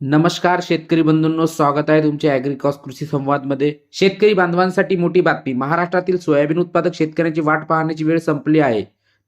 नमस्कार शेतकरी बंधूंनो स्वागत आहे तुमच्या ॲग्रिकॉस कृषी संवादमध्ये. शेतकरी बांधवांसाठी मोठी बातमी. महाराष्ट्रातील सोयाबीन उत्पादक शेतकऱ्यांची वाट पाहण्याची वेळ संपली आहे.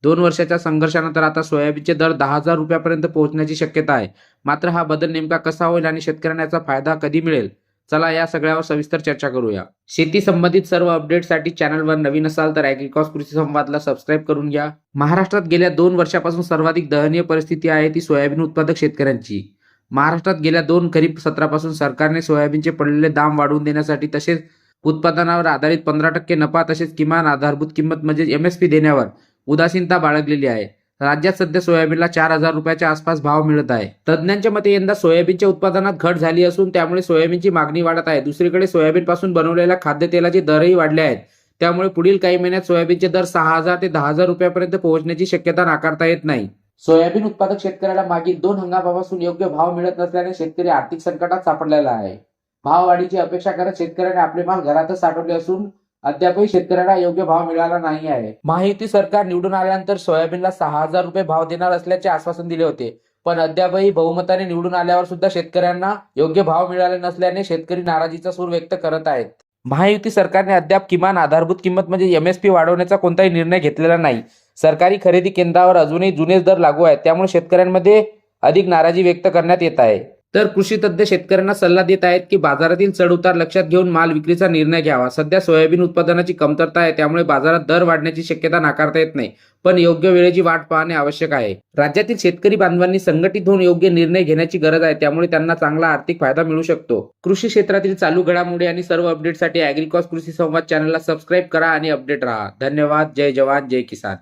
दोन वर्षाच्या संघर्षानंतर आता सोयाबीनचे दर दहा हजार रुपयापर्यंत पोहोचण्याची शक्यता आहे. मात्र हा बदल नेमका कसा होईल आणि शेतकऱ्यांना याचा फायदा कधी मिळेल? चला या सगळ्यावर सविस्तर चर्चा करूया. शेती संबंधित सर्व अपडेटसाठी चॅनलवर नवीन असाल तर ॲग्रिकॉस कृषी संवादला सबस्क्राईब करून घ्या. महाराष्ट्रात गेल्या दोन वर्षापासून सर्वाधिक दयनीय परिस्थिती आहे ती सोयाबीन उत्पादक शेतकऱ्यांची. महाराष्ट्रात गेल्या दोन खरीप सत्रापासून सरकारने सोयाबीनचे पडलेले दाम वाढवून देण्यासाठी तसेच उत्पादनावर आधारित पंधरा टक्के नफा तसेच किमान आधारभूत किंमत म्हणजे एम एस पी देण्यावर उदासीनता बाळगलेली आहे. राज्यात सध्या सोयाबीनला चार हजार रुपयाच्या आसपास भाव मिळत आहे. तज्ज्ञांच्या मते यंदा सोयाबीनच्या उत्पादनात घट झाली असून त्यामुळे सोयाबीनची मागणी वाढत आहे. दुसरीकडे सोयाबीनपासून बनवलेल्या खाद्यतेलाचे दरही वाढले आहेत. त्यामुळे पुढील काही महिन्यात सोयाबीनचे दर सहा हजार ते दहा हजार रुपयापर्यंत पोहोचण्याची शक्यता नाकारता येत नाही. सोयाबीन उत्पादक शेतकऱ्याला मागील दोन हंगामापासून योग्य भाव मिळत नसल्याने शेतकरी आर्थिक संकटात सापडलेला आहे. भाववाढीची अपेक्षा करत शेतकऱ्याने आपले माल घरातच साठवले असून अद्यापही शेतकऱ्यांना योग्य भाव मिळाला नाही आहे. महायुती सरकार निवडून आल्यानंतर सोयाबीनला सहा हजार रुपये भाव देणार असल्याचे आश्वासन दिले होते. पण अद्यापही बहुमताने निवडून आल्यावर सुद्धा शेतकऱ्यांना योग्य भाव मिळाले नसल्याने शेतकरी नाराजीचा सूर व्यक्त करत आहेत. महायुती सरकारने अद्याप किमान आधारभूत किंमत म्हणजे एम एस पी वाढवण्याचा कोणताही निर्णय घेतलेला नाही. सरकारी खरेदी केंद्रावर अजूनही जुनेच दर लागू आहेत त्यामुळे शेतकऱ्यांमध्ये अधिक नाराजी व्यक्त करण्यात येत आहे. तर कृषी तज्ज्ञ शेतकऱ्यांना सल्ला देत आहेत की बाजारातील चढउतार लक्षात घेऊन माल विक्रीचा निर्णय घ्यावा. सध्या सोयाबीन उत्पादनाची कमतरता आहे त्यामुळे बाजारात दर वाढण्याची शक्यता नाकारता येत नाही पण योग्य वेळेची वाट पाहणे आवश्यक आहे. राज्यातील शेतकरी बांधवांनी संघटित होऊन योग्य निर्णय घेण्याची गरज आहे त्यामुळे त्यांना चांगला आर्थिक फायदा मिळू शकतो. कृषी क्षेत्रातील चालू घडामोडी आणि सर्व अपडेटसाठी अॅग्रिकॉस कृषी संवाद चॅनलला सबस्क्राईब करा आणि अपडेट राहा. धन्यवाद. जय जवान. जय किसान.